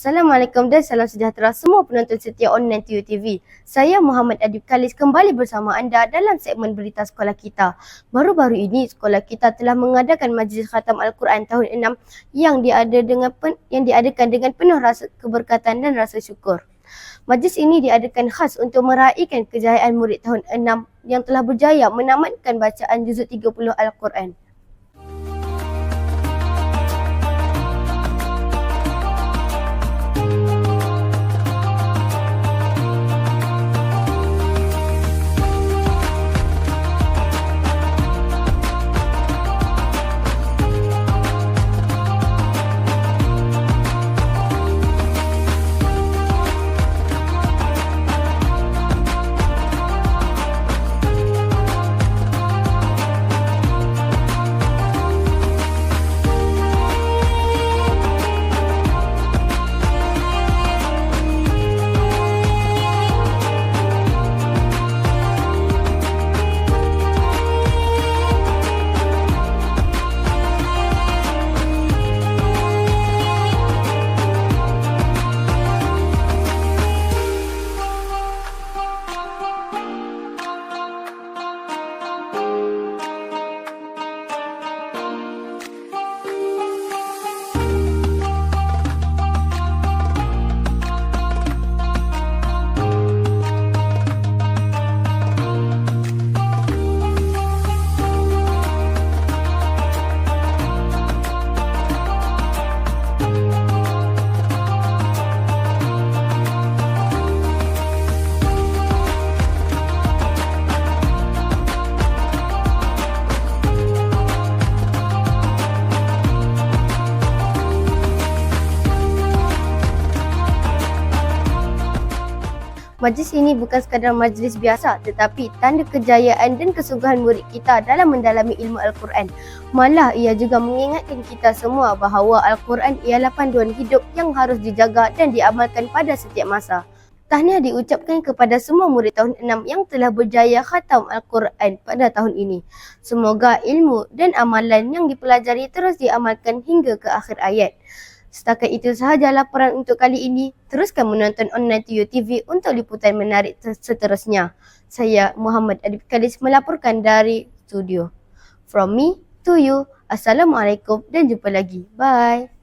Assalamualaikum dan salam sejahtera semua penonton setia online TU TV. Saya Muhammad Adib Kalis kembali bersama anda dalam segmen berita sekolah kita. Baru-baru ini sekolah kita telah mengadakan majlis khatam Al-Quran tahun 6 yang diada dengan pen, yang diadakan dengan penuh rasa keberkatan dan rasa syukur. Majlis ini diadakan khas untuk meraihkan kejayaan murid tahun 6 yang telah berjaya menamatkan bacaan juzuk 30 Al-Quran. Majlis ini bukan sekadar majlis biasa tetapi tanda kejayaan dan kesungguhan murid kita dalam mendalami ilmu Al-Quran. Malah ia juga mengingatkan kita semua bahawa Al-Quran ialah panduan hidup yang harus dijaga dan diamalkan pada setiap masa. Tahniah diucapkan kepada semua murid tahun 6 yang telah berjaya khatam Al-Quran pada tahun ini. Semoga ilmu dan amalan yang dipelajari terus diamalkan hingga ke akhir ayat. Setakat itu sahaja laporan untuk kali ini. Teruskan menonton online TU TV untuk liputan menarik seterusnya. Saya Muhammad Adib Kalis melaporkan dari studio. From me to you. Assalamualaikum dan jumpa lagi. Bye.